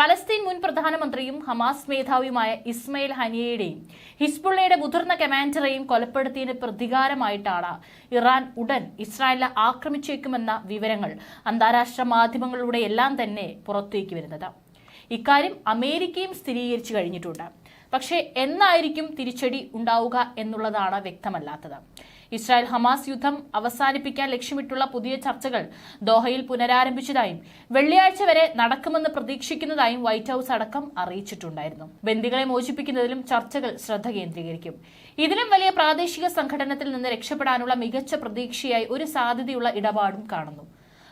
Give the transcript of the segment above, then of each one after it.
Palestine മുൻ പ്രധാനമന്ത്രിയും Hamas മേധാവിയുമായ Ismail ഹനിയയുടെയും ഹിസ്ബുള്ളയുടെ മുതിർന്ന കമാൻഡറെയും കൊലപ്പെടുത്തിയതിന് പ്രതികാരമായിട്ടാണ് ഇറാൻ ഉടൻ ഇസ്രായേലിനെ ആക്രമിച്ചേക്കുമെന്ന വിവരങ്ങൾ അന്താരാഷ്ട്ര മാധ്യമങ്ങളിലൂടെ എല്ലാം തന്നെ പുറത്തേക്ക് വരുന്നത്. ഇക്കാര്യം അമേരിക്കയും സ്ഥിരീകരിച്ചു കഴിഞ്ഞിട്ടുണ്ട്. പക്ഷേ എന്നായിരിക്കും തിരിച്ചടി ഉണ്ടാവുക എന്നുള്ളതാണ് വ്യക്തമല്ലാത്തത്. ഇസ്രായേൽ ഹമാസ് യുദ്ധം അവസാനിപ്പിക്കാൻ ലക്ഷ്യമിട്ടുള്ള പുതിയ ചർച്ചകൾ ദോഹയിൽ പുനരാരംഭിച്ചതായും വെള്ളിയാഴ്ച വരെ നടക്കുമെന്ന് പ്രതീക്ഷിക്കുന്നതായും വൈറ്റ് ഹൌസ് അടക്കം അറിയിച്ചിട്ടുണ്ടായിരുന്നു. ബന്ദികളെ മോചിപ്പിക്കുന്നതിലും ചർച്ചകൾ ശ്രദ്ധ കേന്ദ്രീകരിക്കും. ഇതിലും വലിയ പ്രാദേശിക സംഘടനത്തിൽ നിന്ന് രക്ഷപ്പെടാനുള്ള മികച്ച പ്രതീക്ഷയായി ഒരു സാധ്യതയുള്ള ഇടപാടും കാണുന്നു.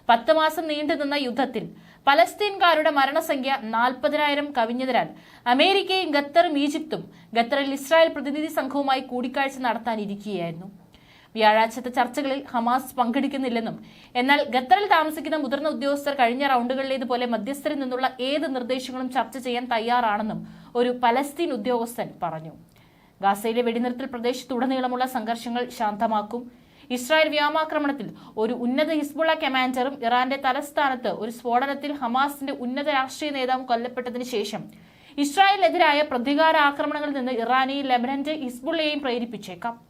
പത്ത് മാസം നീണ്ടുനിന്ന യുദ്ധത്തിൽ പലസ്തീൻകാരുടെ മരണസംഖ്യ നാൽപ്പതിനായിരം കവിഞ്ഞതിനാൽ അമേരിക്കയും ഖത്തറും ഈജിപ്തും ഖത്തറിൽ ഇസ്രായേൽ പ്രതിനിധി സംഘവുമായി കൂടിക്കാഴ്ച നടത്താനിരിക്കുകയായിരുന്നു. വ്യാഴാഴ്ചത്തെ ചർച്ചകളിൽ ഹമാസ് പങ്കെടുക്കുന്നില്ലെന്നും എന്നാൽ ഖത്തറിൽ താമസിക്കുന്ന മുതിർന്ന ഉദ്യോഗസ്ഥർ കഴിഞ്ഞ റൗണ്ടുകളിലേതുപോലെ മധ്യസ്ഥരിൽ നിന്നുള്ള ഏത് നിർദ്ദേശങ്ങളും ചർച്ച ചെയ്യാൻ തയ്യാറാണെന്നും ഒരു പലസ്തീൻ ഉദ്യോഗസ്ഥൻ പറഞ്ഞു. ഗാസയിലെ വെടിനിർത്തൽ പ്രദേശത്തുടനീളമുള്ള സംഘർഷങ്ങൾ ശാന്തമാക്കും. ഇസ്രായേൽ വ്യോമാക്രമണത്തിൽ ഒരു ഉന്നത ഹിസ്ബുള്ള കമാൻഡറും ഇറാന്റെ തലസ്ഥാനത്ത് ഒരു സ്ഫോടനത്തിൽ ഹമാസിന്റെ ഉന്നത രാഷ്ട്രീയ നേതാവും കൊല്ലപ്പെട്ടതിന് ശേഷം ഇസ്രായേലിനെതിരായ പ്രതികാര ആക്രമണങ്ങളിൽ നിന്ന് ഇറാനെയും ലെബനന്റെ ഹിസ്ബുള്ളയെയും പ്രേരിപ്പിച്ചേക്കാം.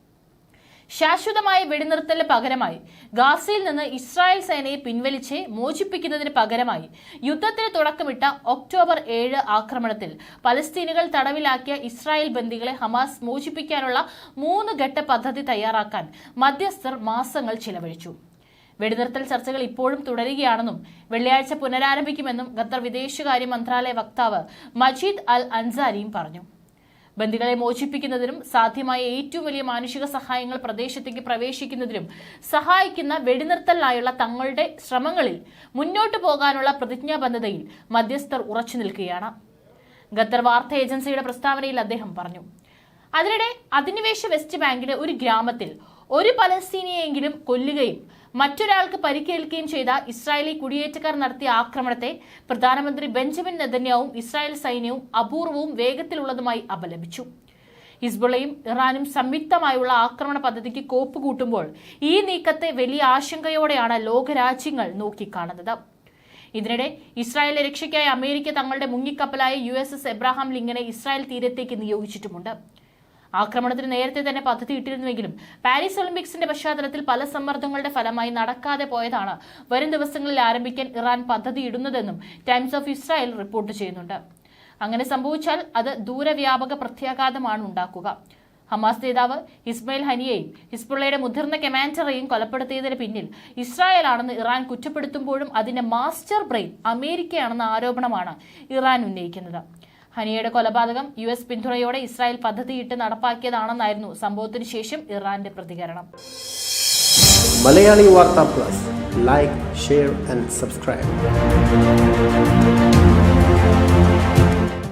ശാശ്വതമായ വെടിനിർത്തലിന് പകരമായി ഗാസയിൽ നിന്ന് ഇസ്രായേൽ സേനയെ പിൻവലിച്ച് മോചിപ്പിക്കുന്നതിന് പകരമായി യുദ്ധത്തിന് തുടക്കമിട്ട ഒക്ടോബർ ഏഴ് ആക്രമണത്തിൽ പലസ്തീനുകൾ തടവിലാക്കിയ ഇസ്രായേൽ ബന്ദികളെ ഹമാസ് മോചിപ്പിക്കാനുള്ള മൂന്ന് ഘട്ട പദ്ധതി തയ്യാറാക്കാൻ മധ്യസ്ഥർ മാസങ്ങൾ ചിലവഴിച്ചു. വെടിനിർത്തൽ ചർച്ചകൾ ഇപ്പോഴും തുടരുകയാണെന്നും വെള്ളിയാഴ്ച പുനരാരംഭിക്കുമെന്നും ഖത്തർ വിദേശകാര്യ മന്ത്രാലയ വക്താവ് മജീദ് അൽ അൻസാരിയും പറഞ്ഞു. ബന്ദികളെ മോചിപ്പിക്കുന്നതിനും സാധ്യമായ ഏറ്റവും വലിയ മാനുഷിക സഹായങ്ങൾ പ്രദേശത്തേക്ക് പ്രവേശിക്കുന്നതിനും സഹായിക്കുന്ന വെടിനിർത്തലിനായുള്ള തങ്ങളുടെ ശ്രമങ്ങളിൽ മുന്നോട്ടു പോകാനുള്ള പ്രതിജ്ഞാബദ്ധതയിൽ മധ്യസ്ഥർ ഉറച്ചു നിൽക്കുകയാണ്. ഖത്തർ വാർത്താ ഏജൻസിയുടെ പ്രസ്താവനയിൽ അദ്ദേഹം പറഞ്ഞു അതിനിടെ അധിനിവേശ വെസ്റ്റ് ബാങ്കിലെ ഒരു ഗ്രാമത്തിൽ ഒരു പലസ്തീനിയെങ്കിലും കൊല്ലുകയും മറ്റൊരാൾക്ക് പരിക്കേൽക്കുകയും ചെയ്ത ഇസ്രായേലി കുടിയേറ്റക്കാർ നടത്തിയ ആക്രമണത്തെ പ്രധാനമന്ത്രി ബെഞ്ചമിൻ നെതന്യാവും ഇസ്രായേൽ സൈന്യവും അപൂർവവും വേഗത്തിലുള്ളതുമായി അപലപിച്ചു. ഹിസ്ബുളയും ഇറാനും സംയുക്തമായുള്ള ആക്രമണ പദ്ധതിക്ക് കോപ്പ് കൂട്ടുമ്പോൾ ഈ നീക്കത്തെ വലിയ ആശങ്കയോടെയാണ് ലോകരാജ്യങ്ങൾ നോക്കിക്കാണുന്നത്. ഇതിനിടെ ഇസ്രായേലിനെ രക്ഷയ്ക്കായി അമേരിക്ക തങ്ങളുടെ മുങ്ങിക്കപ്പലായ U S S Abraham Israel തീരത്തേക്ക് നിയോഗിച്ചിട്ടുമുണ്ട്. ആക്രമണത്തിന് നേരത്തെ തന്നെ പദ്ധതി ഇട്ടിരുന്നുവെങ്കിലും പാരീസ് ഒളിമ്പിക്സിന്റെ പശ്ചാത്തലത്തിൽ പല സമ്മർദ്ദങ്ങളുടെ ഫലമായി നടക്കാതെ പോയതാണ് വരും ദിവസങ്ങളിൽ ആരംഭിക്കാൻ ഇറാൻ പദ്ധതി ഇടുന്നതെന്നും ടൈംസ് ഓഫ് ഇസ്രായേൽ റിപ്പോർട്ട് ചെയ്യുന്നുണ്ട്. അങ്ങനെ സംഭവിച്ചാൽ അത് ദൂരവ്യാപക പ്രത്യാഘാതമാണ് ഉണ്ടാക്കുക. ഹമാസ് നേതാവ് ഇസ്മയിൽ ഹനിയെയും ഹിസ്ബുള്ളയുടെ മുതിർന്ന കമാൻഡറെയും കൊലപ്പെടുത്തിയതിന് പിന്നിൽ ഇസ്രായേലാണെന്ന് ഇറാൻ കുറ്റപ്പെടുത്തുമ്പോഴും അതിന്റെ മാസ്റ്റർ ബ്രെയിൻ അമേരിക്കയാണെന്ന ആരോപണമാണ് ഇറാൻ ഉന്നയിക്കുന്നത്. ഹനിയയുടെ കൊലപാതകം യു എസ് പിന്തുണയോടെ ഇസ്രായേൽ പദ്ധതിയിട്ട് നടപ്പാക്കിയതാണെന്നായിരുന്നു സംഭവത്തിന് ശേഷം ഇറാന്റെ പ്രതികരണം. Malayali Vartha plus. Like share and subscribe